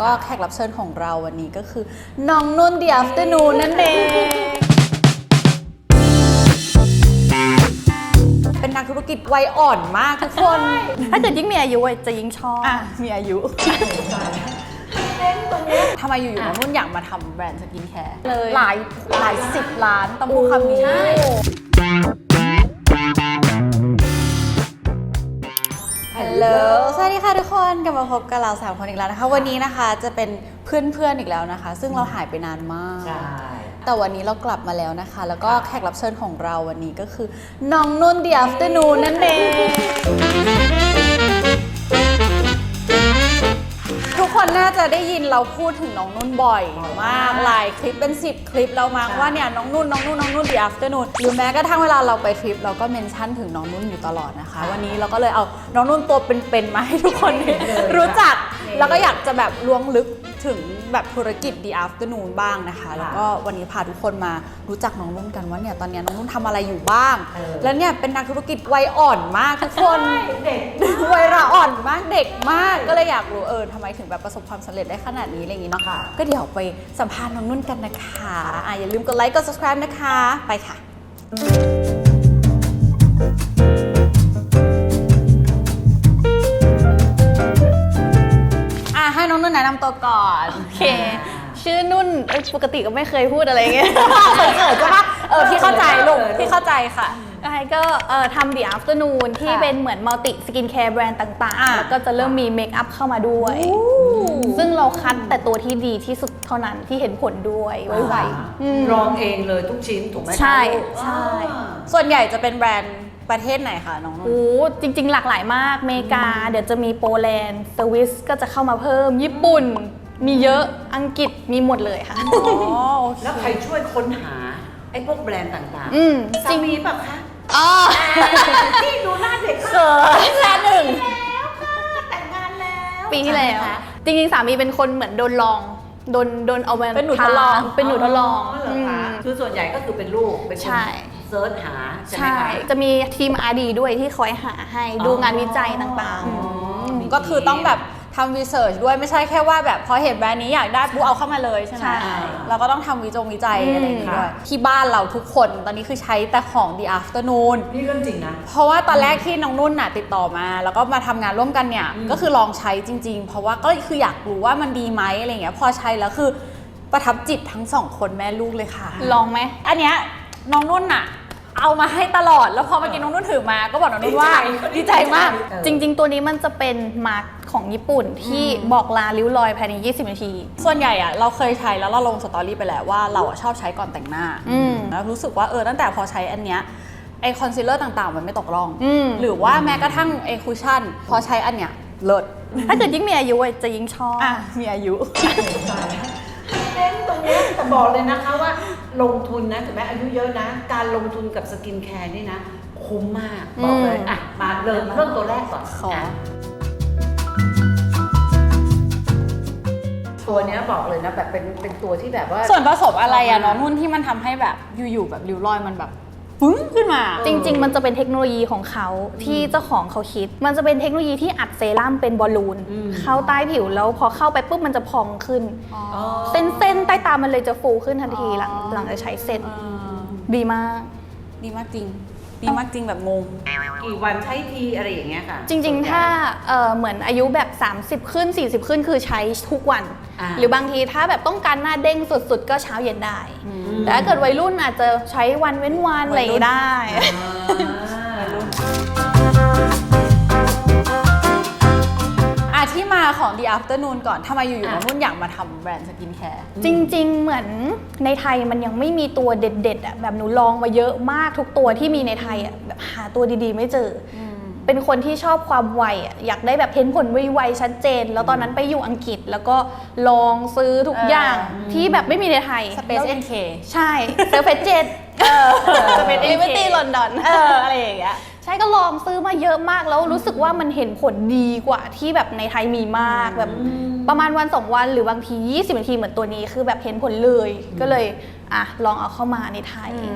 ก็แขกรับเชิญของเราวันนี้ก็คือ น้องนุ่น The Afternoon นั่นเอง เป็นนักธุรกิจวัยอ่อนมากทุกคน ถ้าเกิดยิ่งมีอายุอะจะยิ่งชอบ อะ มีอายุทำไมอยู่ๆน้องนุ่นอยากมาทำแบรนด์สกินแคร์เลย หลายหลายสิบล้านต้องพูดคำนี้ฮั ลโหล สวัสดีค่ะทุกคน กลับมาพบกับเราสามคนอีกแล้วนะคะ วันนี้นะคะจะเป็นเพื่อนๆอีกแล้วนะคะ ซึ่งเราหายไปนานมาก ใช่ แต่วันนี้เรากลับมาแล้วนะคะ แล้วก็แขกรับเชิญของเราวันนี้ก็คือ น้องนุ่น The Afternoon นั่นเอง คนน่าจะได้ยินเราพูดถึงน้องนุ่นบ่อยมากหลายคลิปเป็น 10 คลิปแล้วมั้งว่าเนี่ยน้องนุ่นน้องนุ่นน้องนุ่น The Afternoon หรือแม้กระทั่งเวลาเราไปทริปเราก็เมนชั่นถึงน้องนุ่นอยู่ตลอดนะคะ วันนี้เราก็เลยเอาน้องนุ่นตัวเป็นๆมาให้ทุกคนได้รู้จัก แล้วก็อยากจะแบบล้วงลึก ถึงแบบธุรกิจ The Afternoon บ้างนะคะ แล้วก็วันนี้พาทุกคนมารู้จักน้องนุ่นกันว่าเนี่ยตอนเนี้ยน้องนุ่นทำอะไรอยู่บ้าง เออ แล้วเนี่ยเป็นนักธุรกิจวัยอ่อนมากทุกคน เด็ก วัยระอ่อนมากเด็กมากก็เลยอยากรู้เออทำไมถึงแบบประสบความสำเร็จได้ขนาดนี้อะไรอย่างงี้เนาะค่ะ ก็เดี๋ยวไปสัมภาษณ์น้องนุ่นกันนะคะอะอย่าลืมกดไลค์กด subscribe นะคะ ไปค่ะอะ แนะนำตัวก่อน โอเค ชื่อนุ่นเอ้ยปกติก็ไม่เคยพูดอะไรอย่างเงี้ยเขินๆใช่ปะเออพี่เข้าใจลูกพี่เข้าใจค่ะใช่ก็เอ่อทำ The Afternoon ที่ค่ะเป็นเหมือนมัลติสกินแคร์แบรนด์ต่างอะๆแล้วก็จะเริ่มมีเมคอัพเข้ามาด้วย ซึ่งเราคัดแต่ตัวที่ดีที่สุดเท่านั้นที่เห็นผลด้วยไวๆอืมลองเองเลยทุกชิ้นถูกไหมคะใช่ ลูกใช่ อ่า ส่วนใหญ่จะเป็นแบรนด์ ประเทศไหนคะน้องนุ่น โอ้จริง ๆ หลากหลายมากอเมริกา เดี๋ยวจะมีโปแลนด์สวิสก็จะเข้ามาเพิ่ม ญี่ปุ่น มีเยอะอังกฤษมีหมดเลยค่ะ อ๋อโอเคแล้วใครช่วยค้นหา ไอ้พวกแบรนด์ต่างอืมๆจริสางมีป่ะคะอ๋อที่ดูหน้าเด็กเขินแค่หนึ่งแต่งงานแล้วปีที่แล้ว จริง ๆ สามีเป็นคนเหมือนโดนลองโดนโดนเอามาเป็นหนูทดลองาเป็นหนูทดลองเหรอคะมคือส่วนใหญ่ก็คือเป็นลูกเป็นคนใช่ เซิร์ชหาใช่ไหมใช่คะจะมีทีม RD ด้วยที่คอยหาให้ดูงานวิจัยต่างอ๋อก็คือต้องแบบทำรีเสิร์ชด้วยไม่ใช่แค่ว่าแบบพอเห็นแบรนด์นี้อยากได้ปุ๊บเอาเข้ามาเลยใช่ไหมใช่เราก็ต้องทำวิจงวิจัยอืมอะไรอย่างงี้ด้วยที่บ้านเราทุกคนตอนนี้คือใช้แต่ของ The Afternoon นี่เรื่องจริงนะ เพราะว่าตอนแรกที่น้องนุ่นน่ะติดต่อมา แล้วก็มาทำงานร่วมกันเนี่ยอืมก็คือลองใช้จริง ๆ เพราะว่าก็คืออยากรู้ว่ามันดีไหมอะไรอย่างเงี้ยพอใช้แล้วคือประทับจิตทั้งสองคนแม่ลูกเลยค่ะๆลองไหม อันเนี้ย น้องนุ่นน่ะ เอามาให้ตลอด แล้วพอเมื่อกี้น้องนุ่นถือมา ก็บอกน้องนุ่นว่าดีใจดีใจมากเออจริง ๆ ตัวนี้มันจะเป็นมาร์คของญี่ปุ่นที่บอกลาริ้วรอยภายใน 20 นาที ส่วนใหญ่อะเราเคยใช้แล้วเราลงสตอรี่ไปแล้วว่าเราอะชอบใช้ก่อนแต่งหน้าอืม แล้วรู้สึกว่าเออตั้งแต่พอใช้อันเนี้ยไอคอนซีลเลอร์ต่างๆ มันไม่ตกร่อง อืมหรือว่าแม้กระทั่งไอคูชั่นพอใช้อันเนี้ยเลิศถ้าเกิดยิ่งมีอายุอะจะยิ่งชอบ อะมีอายุ เน้นตรงเนี้ยแต่บอกเลยนะคะว่าลงทุนนะถึงแม้อายุเยอะนะ การลงทุนกับสกินแคร์นี่นะ คุ้มมากบอกเลยอืม อะมาเริ่มเริ่มตัวแรกก่อนขอะตัวเนี้ยบอกเลยนะแบบเป็นเป็นตัวที่แบบว่า ส่วนผสมอะไรอะน้องนุ่นที่มันทำให้แบบอยู่ๆแบบริ้วรอยมันแบบ ปึ้งขึ้นมา จริง ๆ มันจะเป็นเทคโนโลยีของเขาที่เจ้าของเขาคิด มันจะเป็นเทคโนโลยีที่อัดเซรั่มเป็นบอลลูนอืมเข้าใต้ผิวแล้วพอเข้าไปปุ๊บมันจะพองขึ้นอ๋ออ๋อเส้นเส้นใต้ตามันเลยจะฟูขึ้นทันทีหลังอ๋อหลังจากใช้เสร็จเออดีมาก ดีมากจริง ดีมากจริงแบบงง กี่วันใช้ทีอะไรอย่างเงี้ยค่ะจริงๆถ้าเอ่อเหมือนอายุแบบ 30 ขึ้น 40 ขึ้นคือใช้ทุกวันาหรือบางทีถ้าแบบต้องการหน้าเด้งสุดๆ ก็เช้าเย็นได้อืมแต่ถ้าเกิดวัยรุ่นอาจจะใช้วันเว้นวันอะไรอย่างงี้ได้ อะ ที่มาของ The Afternoon ก่อนทำไมอยู่ๆอะน้องนุ่นอยากมาทำแบรนด์สกินแคร์ จริง ๆ เหมือนในไทยมันยังไม่มีตัวเด็ดๆอะแบบหนูลองมาเยอะมากทุกตัวที่มีในไทยอะแบบหาตัวดีๆ ไม่เจออเป็นคนที่ชอบความไวอะอยากได้แบบเห็นผลไวๆชัดเจน แล้วตอนนั้นไปอยู่อังกฤษแล้วก็ลองซื้อทุกเออออย่างที่แบบไม่มีในไทย Space แล้ว NK ใช่เซอร์เฟเจ็ดเออจะเป็นลิเวอร์ตี้ลอนดอนเอออะไรอย่างเงี้ย ใช่ก็ลองซื้อมาเยอะมากแล้วรู้สึกว่ามันเห็นผลดีกว่าที่แบบในไทยมีมากแบบประมาณวันสองวันหรือบางที 20นาทีเหมือนตัวนี้คือแบบเห็นผลเลย ก็เลยอะลองเอาเข้ามาในไทยอื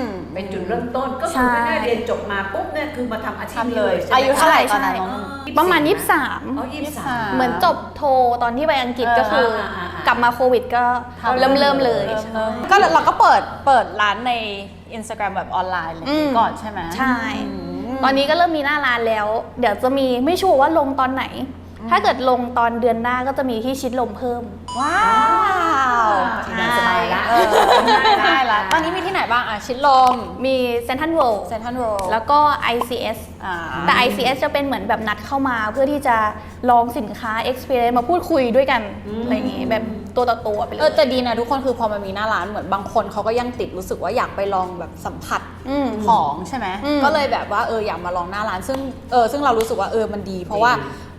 มเป็นจุดเริ่มต้นก็ใช่คือไม่ได้เรียนจบมาปุ๊บเนี่ยคือมาทำอาชีพทำนี้เลยใช่ไหมอายุเท่าไหร่ตอนใช่นั้นน้องนุ่นประมาณ อ๋อ23 ยี่สิบสาม เหมือนจบโทตอนที่ไปอังกฤษเออก็คืออาอ่าอ่ากลับมาโควิดก็ทำเริ่มเริ่มเลย ก็เราก็เปิดเปิดร้านใน Instagram แบบออนไลน์เลยอืมก่อนใช่ไหมใช่ อืม ตอนนี้ก็เริ่มมีหน้าร้านแล้ว เดี๋ยวจะมีไม่ชัวร์ว่าลงตอนไหนถ้าเกิดลงตอนเดือนหน้าก็จะมีที่ชิดลมเพิ่ม ว้าวทีนี้สบายละเออได้ละ ตอนนี้มีที่ไหนบ้างอะชิดลมมีเซนทันเวิลด์เซนทันโรแล้วก็ ICS อ่าแต่ ICS จะเป็นเหมือนแบบนัดเข้ามาเพื่อที่จะลองสินค้า experience มาพูดคุยด้วยกันอะไรอย่างงี้แบบตัวต่อตัวไปเลเออย แต่ดีนะทุกคนคือพอมันมีหน้าร้านเหมือนบางคนเขาก็ยังติดรู้สึกว่าอยากไปลองแบบสัมผัสอืมของใช่ไหมอืมก็เลยแบบว่าเอออยากมาลองหน้าร้านซึ่งเออซึ่งเรารู้สึกว่าเออมันดี เพราะว่า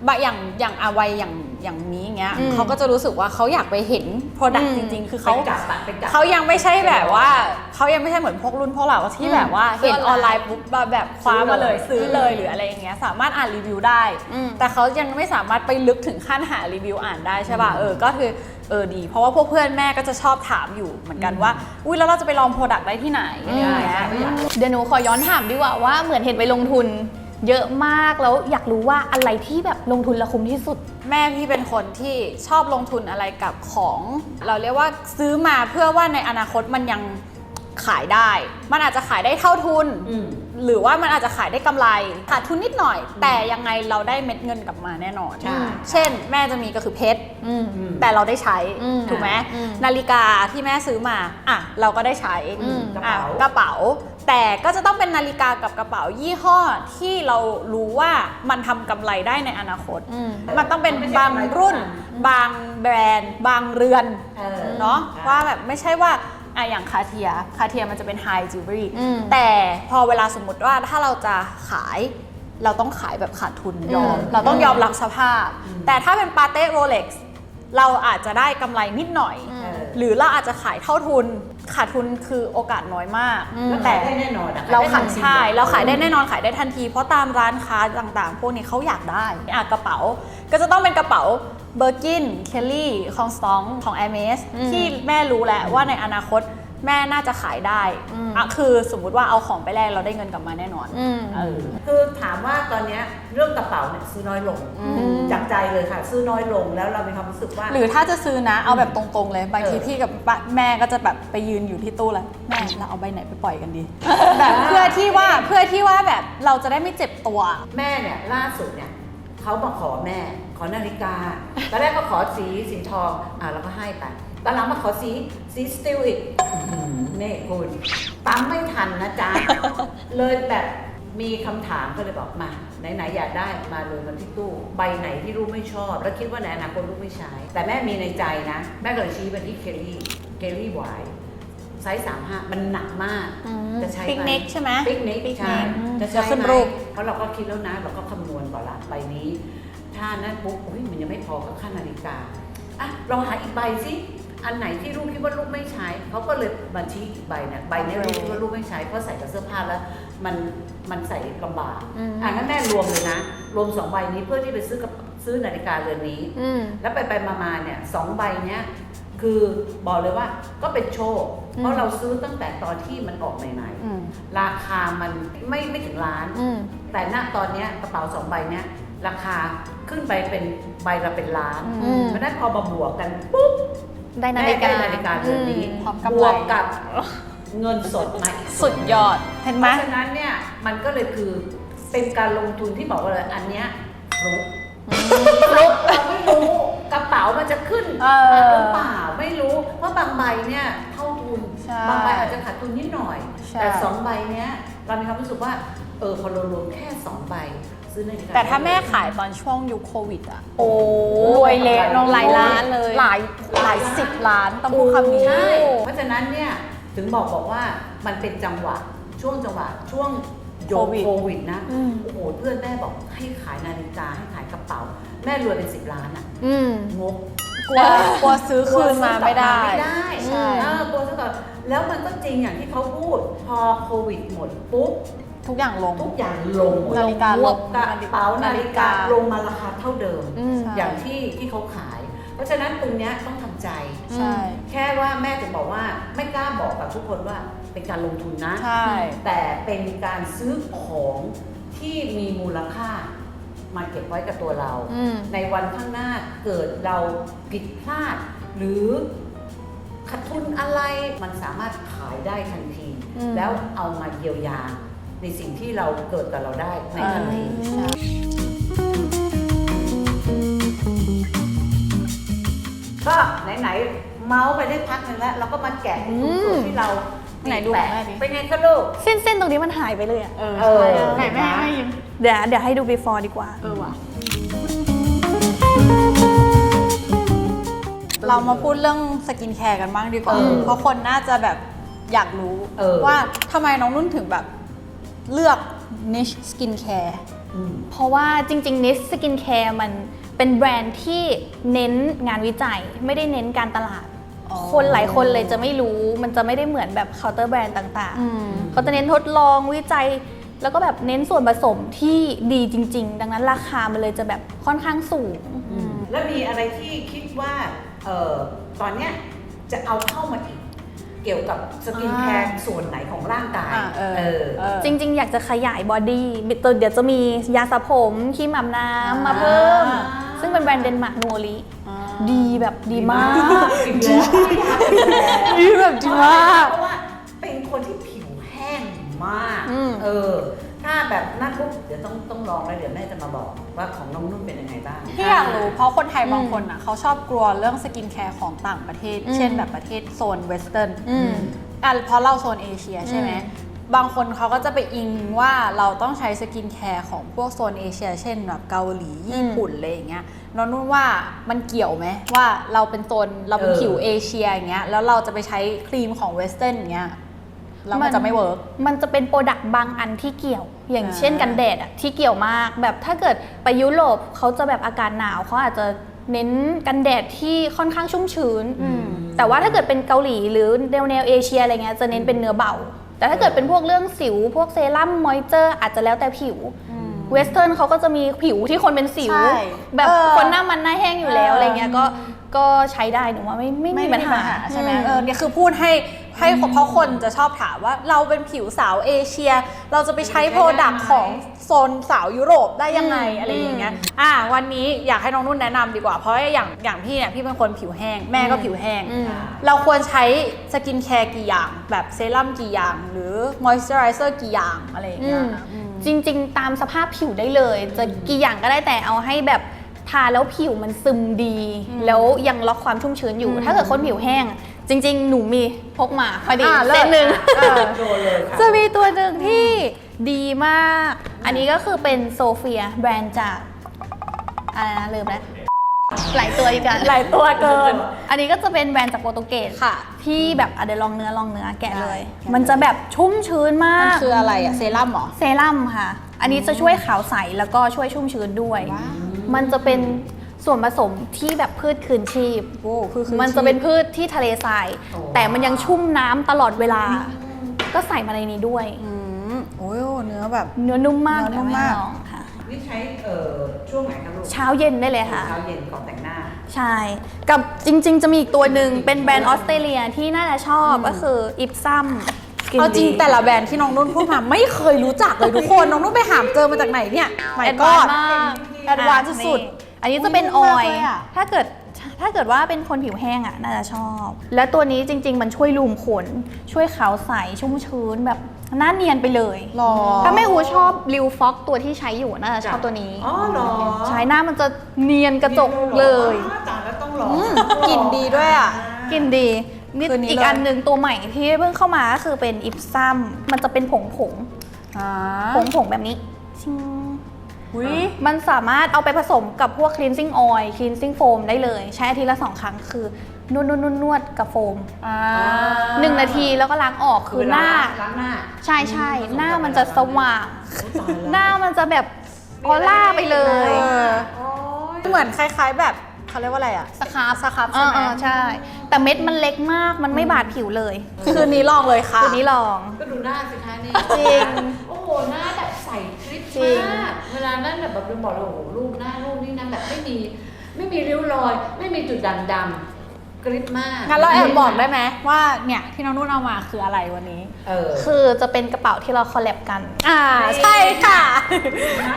บะอย่างอย่างอาวัยอย่างอย่างนี้อย่างเงี้ยอืมเขาก็จะรู้สึกว่าเขาอยากไปเห็น Product อืมจริง ๆ คือเขาเขาจับอะเป็นจับ เขายังไม่ใช่แบบว่าเขายังไม่ใช่เหมือนพวกรุ่นพวกเราที่อืมแบบว่าเห็นซื้อออออนนไลไลน์ น์ปุ๊บแบบแบบคว้ามาเลยซื้อเลยหรืออะไรอย่างเงี้ยสามารถอ่านรีวิวได้ อืม แต่เขายังไม่สามารถไปลึกถึงขั้นหารีวิวอ่านได้ใช่ป่ะเออก็คือเออดี เพราะว่าพวกเพื่อนแม่ก็จะชอบถามอยู่เหมือนกันว่า อุ้ยแล้วเราจะไปลองโปรดักต์ได้ที่ไหนอะไรอย่างเงี้ยไม่อยากเดี๋ยวหนูขอย้อนถามดีกว่าว่าเหมือนเห็นไปลงทุน เยอะมากแล้วอยากรู้ว่าอะไรที่แบบลงทุนและคุ้มที่สุด แม่พี่เป็นคนที่ชอบลงทุนอะไรกับของ เราเรียกว่าซื้อมาเพื่อว่าในอนาคตมันยังขายได้ มันอาจจะขายได้เท่าทุน อืม หรือว่ามันอาจจะขายได้กำไรขาดทุนนิดหน่อย แต่ยังไงเราได้เม็ดเงินกลับมาแน่นอน ใช่ เช่น แม่จะมีก็คือเพชร อืม อืม แต่เราได้ใช้อืมถูกไหมอืมนาฬิกาที่แม่ซื้อมาอะเราก็ได้ใช้อืมอะกระเป๋ากระเป๋า แต่ก็จะต้องเป็นนาฬิกากับกระเป๋ายี่ห้อที่เรารู้ว่ามันทำกำไรได้ในอนาคตอืมมันต้องเป็นไม่ใช่บางกำไรทุกรุ่นอันบางแบรนด์ บางเรือนเออเนาะใช่ว่าแบบไม่ใช่ว่าอะอย่างคาเทียคาเทียมันจะเป็นไฮจิวเวลรี่อืมแต่พอเวลาสมมติว่าถ้าเราจะขายเราต้องขายแบบขาดทุนยอมอืมเราต้องยอมรับสภาพ แต่ถ้าเป็นปาเต้โรเล็กซ์เราอาจจะได้กำไรนิดหน่อยเออ หรือเราอาจจะขายเท่าทุน ขาดทุนคือโอกาสน้อยมากอืมแต่ขายได้แน่นอนอะเราได้ขายจงๆใช่เราขายได้แน่นอนขายได้ทันที เพราะตามร้านค้าต่างๆ พวกนี้เขาอยากได้อะกระเป๋า ก็จะต้องเป็นกระเป๋าเบอร์กินเคลลี่คองสตองของ a อ m สอืมที่แม่รู้แล้วว่าในอนาคต แม่น่าจะขายได้อืมอะคือสมมุติว่าเอาของไปแลกเราได้เงินกลับมาแน่นอนอืมเออ คือถามว่าตอนเนี้ยเรื่องกระเป๋าเนี่ยซื้อน้อยลงมจากใจเลยค่ะ ซื้อน้อยลงแล้วเรามีความรู้สึกว่า หรือถ้าจะซื้อนะเอาแบบตรงๆเลยบางทีเออพี่กับป้าแม่ก็จะแบบไปยืนอยู่ที่ตู้แล้วแม่เราเอาใบไหนไปปล่อยกันดีแบบเพื่อที่ว่าเพื่อที่ว่าแบบเราจะได้ไม่เจ็บตัวแม่เนี่ยล่าสุดเนี่ยเขามาขอแม่ ขอนาฬิกาตอนแรกก็ขอสีสีทองอะเราก็ให้ไป ตอนหลังมาขอสีสีสตีลอีกอื้อหือนี่คุณปั๊มไม่ทันนะจ๊ะ เลยแบบมีคำถามก็เลยบอกมา ไหนๆอยากได้มาเลยมันที่ตู้ ใบไหนที่ลูกไม่ชอบ แล้วคิดว่าในอนาคตลูกไม่ใช้ แต่แม่มีในใจนะ แม่ก็เลยชี้ไปที่เคลลี่เคลลี่ไวไซส์สามห้ามันหนักมากอืมจะใช้ปิกนิกใช่ไหมปิกนิกปิกนิกใช่อืมจะจะใช้ขึ้นไหมรูปเพราะเราก็คิดแล้วนะ เราก็คำนวณก่อนละใบนี้ ถ้านั้นปุ๊บอุ้ยมันยังไม่พอกับค่านาฬิกาอะลองหาอีกใบสิ อันไหนที่ลูกคิดว่าลูกไม่ใช้เขาก็เลยมาชี้อีกใบเนี่ยใบเนี้ยลูกคิดว่าลูกไม่ใช้เพราะใส่กับเสื้อผ้าแล้ว มันมันใส่ลำบากอืมอะงั้นแม่รวมเลยนะ รวมสองใบนี้เพื่อที่ไปซื้อกับซื้อนาฬิกาเรือนนี้อืมแล้วไปไปมามาเนี่ยสองใบเนี้ยคือบอกเลยว่าก็เป็นโชค เพอืราะมเราซื้อตั้งแต่ตอนที่มันออกใหม่อืมๆราคามันไม่ไม่ถึงล้านอืมแต่ณตอนเนี้ยกระเป๋าสองใบเนี้ยราคาขึ้นไปเป็นใบละเป็นล้านอืมเพราะฉะนั้นพอมาบวกกันปุ๊บ ได้นาแม่ฬิกาได้นาฬิกาเรือนนี้พร้อมกำบไรวกกับเงินสดมาอีกสุดยอดเห็นเพไหมราะฉะนั้นเนี่ยมันก็เลยคือเป็นการลงทุนที่บอกว่าเลยอันเนี้ยรู้รู้เราไม่รู้กระเป๋ามันจะขึ้นเออหรือเปล่าไม่รู้เพราะบางใบเนี่ยเท่าทุนใช่บางใบอาจจะขาดทุนนิดหน่อยใช่แต่สองใบเนี้ยเรามีความรู้สึกว่าเออพอเรารวมแค่สองใบ ซื้อนาฬิกาแต่ถ้าแม่ขายตอนช่วงยุคโควิดอะโอ้รวยเละน้องหลายล้านเลยหลายหลายสิบล้านต้องพูดคำนี้ใช่เพราะฉะนั้นเนี่ยถึงบอกบอกว่ามันเป็นจังหวะช่วงจังหวะช่วงโยโควิดโควิดนะอืมโอ้โหเพื่อนแม่บอกให้ขายนาฬิกาให้ขายกระเป๋า แม่รวยเป็นสิบล้านอะอืมงกกลัวกลัวซื้อคืนมาไม่ได้ไม่ได้ใช่เออกลัวซื้อกลับแล้วมันก็จริงอย่างที่เขาพูดพอโควิดหมดปุ๊บ ทุกอย่างลง ทุกอย่างลงหมดนาฬิกาลงกระเป๋านาฬิกาลงมาราคาเท่าเดิม อืม ใช่ อย่างที่ที่เขาขาย เพเพราะฉะนั้นตรงเนี้ยต้องทำใจ ใช่ แค่ว่าแม่ถึงบอกว่าไม่กล้าบอกกับทุกคนว่าเป็นการลงทุนนะ ใช่ แต่เป็นการซื้อของที่มีมูลค่ามาเก็บไว้กับตัวเรา อืม ในวันข้างหน้าเกิดเราผิดพลาด หรือขาดทุนอะไรมันสามารถขายได้ทันที อืม แล้วเอามาเยียวยา ในสิ่งที่เราเกิดกับเราได้ในทันทีก็ไหนๆเมาส์ไปได้พักหนึงแล้ว เราก็มาแกะตรงส่วนที่เราไหนดูแปะแม่ดิ เป็นไงคะลูก เส้นเส้นตรงนี้มันหายไปเลยอะเออเออไหนแม่ให้ยิ้มเดี๋ยวเดี๋ยวให้ดู before ดีกว่า เออว่ะ เรามาพูดเรื่องสกินแคร์กันบ้างดีกว่า เออเพราะคนน่าจะแบบอยากรู้เออว่าทำไมน้องนุ่นถึงแบบ เลือก niche skin care อืมเพราะว่าจริง ๆ NIST Skin Care มันเป็นแบรนด์ที่เน้นงานวิจัยไม่ได้เน้นการตลาดอ๋อคนหลายคนเลยจะไม่รู้มันจะไม่ได้เหมือนแบบเคาน์เตอร์แบรนด์ต่างอืมๆเขาจะเน้นทดลองวิจัย แล้วก็แบบเน้นส่วนผสมที่ดีจริง ๆ ดังนั้นราคามันเลยจะแบบค่อนข้างสูง แล้วมีอะไรที่คิดว่าเอ่อตอนเนี้ยจะเอาเข้ามาอีก เกี่ยวกับสกินแคร์ส่วนไหนของร่างกายอ่าเออ เออเออจริง ๆ อยากจะขยายบอดี้เดี๋ยวจะมียาสระผมครีมอาบน้ำมาเพิ่ม อ่า ซึ่งเป็นแบรนด์เดนมาร์กนัวลีอ่าดีแบบดีมากอีกแล้วดีแบบดีมาก เพราะว่าเป็นคนที่ผิวแห้งมาก อืม เออ ถ้าแบบนั้นปุ๊บเดี๋ยวต้องต้องลองแล้วเดี๋ยวแม่จะมาบอกว่าของน้องนุ่นเป็นยังไงบ้าง ที่อยากรู้เพราะคนไทยอืมบางคนอะเขาชอบกลัวเรื่องสกินแคร์ของต่างประเทศอืมเช่นแบบประเทศโซนเวสเทิร์นอืมอะเพราะเราโซนเอเชียใช่ไหมอืมบางคนเขาก็จะไปอิงว่าเราต้องใช้สกินแคร์ของพวกโซนเอเชีย เช่นแบบเกาหลีญี่ปุ่นอะไรอย่างเงี้ยน้องนุ่นว่ามันเกี่ยวไหมว่าเราเป็นโซนเราเป็นเออผิวเอเชียอย่างเงี้ยแล้วเราจะไปใช้ครีมของเวสเทิร์นอย่างเงี้ยแล้วมันจะไม่เวิร์กมันจะเป็นโปรดักต์บางอันที่เกี่ยว อย่างอ่าเช่นกันแดดอะที่เกี่ยวมากแบบถ้าเกิดไปยุโรปเขาจะแบบอากาศหนาวเขาอาจจะเน้นกันแดดที่ค่อนข้างชุ่มชื้น แต่ว่าถ้าเกิดเป็นเกาหลีหรือแนวแนวเอเชียอะไรเงี้ยจะเน้นเป็นเนื้อเบา แต่ถ้าเกิดเป็นพวกเรื่องสิว พวกเซรั่มมอยเจอร์อาจจะแล้วแต่ผิวเวสเทิร์นเขาก็จะมีผิวที่คนเป็นสิวใช่แบบเออคนหน้ามันหน้าแห้งอยู่แล้วเออออะไรเงี้ยก็ก็ใช้ได้หนูว่าไม่ไม่มีปัญหาใช่ไหมอืเออเนี่ยคือพูดให้ ให้เพราะคนจะชอบถามว่าเราเป็นผิวสาวเอเชีย เราจะไปใช้โปรดักต์ของโซนสาวยุโรปได้ยังไงอืมอะไรอย่างเงี้ยอะวันนี้อยากให้น้องนุ่นแนะนำดีกว่า เพราะว่าอย่างอย่างพี่เนี่ยพี่เป็นคนผิวแห้ง แม่ก็ผิวแห้งอืมเราควรใช้สกินแคร์กี่อย่าง แบบเซรั่มกี่อย่าง หรือมอยส์เจอไรเซอร์กี่อย่างอะไรอย่างอืเงี้ยมจริง ๆ ตามสภาพผิวได้เลย จะกี่อย่างก็ได้แต่เอาให้แบบทาแล้วผิวมันซึมดี แล้วยังล็อกความชุ่มชื้นอยู่ ถ้าเกิดคนผิวแห้ง จริงๆ หนูมีพกมาพอดีอ่าเลิศเส้นหนึ่ง เออ โดนเลยค่ะ จะมีตัวหนึ่งที่ดีมาก อันนี้ก็คือเป็นโซเฟียแบรนด์จากอะไรนะลืมแล้ว หลายตัวอีกอะหลายตัวเกิน อันนี้ก็จะเป็นแบรนด์จากโปรตุเกสค่ะ ที่แบบอะเดี๋ยวลองเนื้อลองเนื้อแกะเลย ได้มันจะแบบชุ่มชื้นมามันก คืออะไรอะเซรั่มเหรอ เซรั่มค่ะ อันนี้จะช่วยขาวใสแล้วก็ช่วยชุ่มชื้นด้วย ว้าว มันจะเป็น ส่วนผสมที่แบบพืชคืนชีพ โอ้คือคือ มันจะเป็นพืชที่ทะเลทราย โอ้ แต่มันยังชุ่มน้ำตลอดเวลา ก็ใส่มาในนี้ด้วย อืมโอ้ยเนื้อแบบ เนื้อนุ่มมากเนื้อนุ่มดี๋ยวให้มากลองค่ะ นี่ใช้เอ่อช่วงไหนคะลูกเช้าเย็นได้เลยค่ะ เช้าเย็นก่อนแต่งหน้า ใช่ กับจริง ๆ จะมีอีกตัวหนึ่งเป็นแบรนด์ออสเตรเลียที่น่าจะชอบก็คืออิปซัม เอาจริงแต่ละแบรนด์ที่น้องนุ่นพูดมา ไม่เคยรู้จักเลยทุกคน น้องนุ่นไปหามเจอมาจากไหนเนี่ยไม่แอดก็วานซ์มากแอดวานซ์สุดๆ อันนี้จะเป็นออุ๊ยอยนุ่มมากเลยอะถ้าเกิดถ้าเกิดว่าเป็นคนผิวแห้งอะน่าจะชอบ และตัวนี้จริง ๆ มันช่วยลูมขน ช่วยขาวใสชุ่มชื้นแบบหน้าเนียนไปเลยหรอถ้าไม่อูชอบริวฟ็อกตัวที่ใช้อยู่น่าจะชอบตัวนี้อ๋อเหรอใช้หน้ามันจะเนียนกระจกเลยอ๋อจานแล้วต้องลองอืมกลิ่นดีด้วยอะกลินดีนี่คืนนี้อีกเลยอันหนึ่งตัวใหม่ที่เพิ่งเข้ามาก็คือเป็นอิปซัมมันจะเป็นผงผงอ่าผงผงๆแบบนี้ชิงอุ้ย มันสามารถเอาไปผสมกับพวก cleansing oil cleansing foam ได้เลย ใช้อาทิตย์ละสองครั้งคือนวดนวดนวดนวดกับโฟมอ่าหนึ่งนาทีแล้วก็ล้างออกคือหน้า ล้างหน้า ใช่ใช่หน้ามันจะสว่างโอ้ตายแล้วหน้ามันจะแบบออร่าไปเลยเออโอ้ยเหมือนคล้าย ๆ แบบเขาเรียกว่าอะไรอะสครับสครับใช่ไหมเออๆใช่ แต่เม็ดมันเล็กมากมันไม่บาดผิวเลย คืนนี้ลองเลยค่ะ คืนนี้ลอง ก็ดูหน้าสิคะนี่จริง โอ้โห หน้าแบบใสคลิป จริง มากเวลานั้นแบบแบบบอกเลยโอ้โหรูปหน้ารูปนี่นะแบบไม่มีไม่มีริ้วรอย ไม่มีจุดด่างดำกริบมากงั้นเราแอบบอกได้ไหมว่าเนี่ยที่น้องนุ่นเอามาคืออะไรวันนี้ เออ คือจะเป็นกระเป๋าที่เราคอลแลบกัน อ่าใช่ค่ะ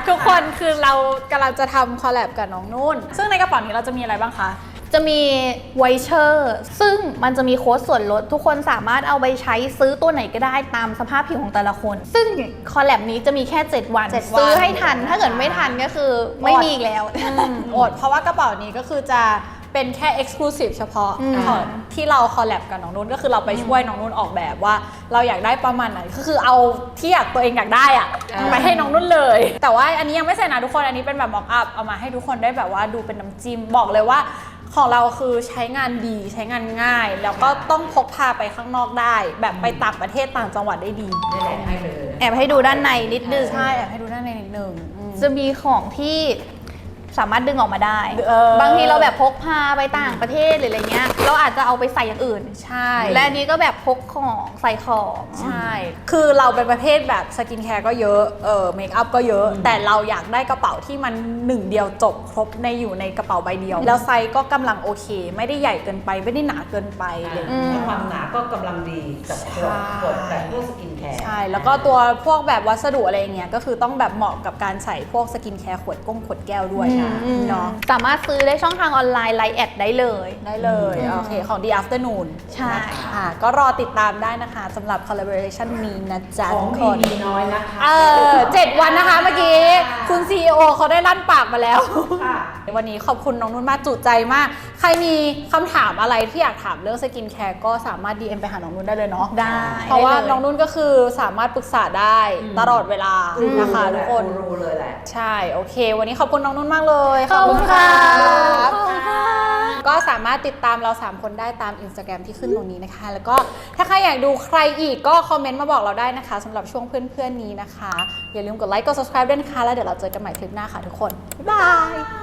ทุกคนคือเรากำลังจะทำคอลแลบกับน้องนุ่น ซึ่งในกระเป๋านี้เราจะมีอะไรบ้างคะ จะมีไวเชอร์ซึ่งมันจะมีโค้ดส่วนลด ทุกคนสามารถเอาไปใช้ซื้อตัวไหนก็ได้ตามสภาพผิวของแต่ละคน ซึ่งคอลแลบนี้จะมีแค่ 7 วันเจ็ดวัน ซื้อให้ทัน ถ้าเกิดไม่ทันก็คือไม่มีอีกแล้วอด เพราะว่ากระเป๋านี้ก็คือจะเป็นแค่ Exclusive เฉพาะอืมของที่เราคอลแลบกับน้องนุ่นก็คือเราไปช่วยน้องนุ่นออกแบบว่า เราอยากได้ประมาณไหนก็คือเอาที่อยากตัวเองอยากได้อะอ่าไปให้น้องนุ่นเลย แต่ว่าอันนี้ยังไม่เสร็จนะทุกคนอันนี้เป็นแบบม็อกอัพเอามาให้ทุกคนได้แบบว่าดูเป็นน้ำจิ้มบอกเลยว่า ของเราคือใช้งานดีใช้งานง่าย แล้วก็ต้องพกพาไปข้างนอกได้ แบบไปต่างประเทศต่างจังหวัดได้ดีนี่แหละให้เลย แอบให้ดูด้านในนิดนึง ใช่แอบให้ดูด้านในนิดนึงอืม จะมีของที่ สามารถดึงออกมาได้ เออบางทีเราแบบพกพาไปต่างประเทศหรืออะไรเงี้ย เราอาจจะเอาไปใส่อย่างอื่น ใช่ และอันนี้ก็แบบพกของใส่ของ ใช่ คือเราเป็นประเภทแบบสกินแคร์ก็เยอะ เออเมคอัพก็เยอะ แต่เราอยากได้กระเป๋าที่มันหนึ่งเดียวจบครบในอยู่ในกระเป๋าใบเดียว แล้วไซส์ก็กำลังโอเค ไม่ได้ใหญ่เกินไป ไม่ได้หนาเกินไปอะไรอย่างอืเลยมความหนาก็กำลังดีกับขวดใช่ขวดแบบพวกสกิน แคร์ ใช่ แล้วก็ตัวพวกแบบวัสดุอะไรอย่างเงี้ยก็คือต้องแบบเหมาะกับการใส่พวกสกินแคร์ขวดก้งขวดแก้วด้วยอืมอืม เนาะสามารถซื้อได้ช่องทางออนไลน์ไลน์แอดได้เลย ได้เลยอืมโอเคของ The Afternoon ใช่ นะคะก็รอติดตามได้นะคะสำหรับ collaboration นี้นะจ๊ะของทุกคนดีๆน้อยนะคะเออเจ็ดวันนะคะเมื่อกี้ คุณ CEO เขาได้ลั่นปากมาแล้ว ค่ะ วันนี้ขอบคุณน้องนุ่นมากจุใจมาก ใครมีคำถามอะไรที่อยากถามเรื่องสกินแคร์ก็สามารถ DM ไปหาน้องนุ่นได้เลยเนาะได้เพราะว่าได้เลย น้องนุ่นก็คือสามารถปรึกษาได้อืมตลอดเวลานะคะทุกคนรู้เลยแหละใช่โอเค วันนี้ขอบคุณน้องนุ่นมากเลยขอบคุณค่ะรับขอบคุณค่ะก็สามารถติดตามเรา 3 คนได้ตาม Instagram ที่ขึ้นตรงนี้นะคะ แล้วก็ถ้าใครอยากดูใครอีกก็คอมเมนต์มาบอกเราได้นะคะสำหรับช่วงเพื่อนๆนี้นะคะ อย่าลืมกดไลค์กด subscribe ด้วยนะคะแล้วเดี๋ยวเราเจอกันใหม่คลิปหน้าค่ะทุกคน บ๊ายบาย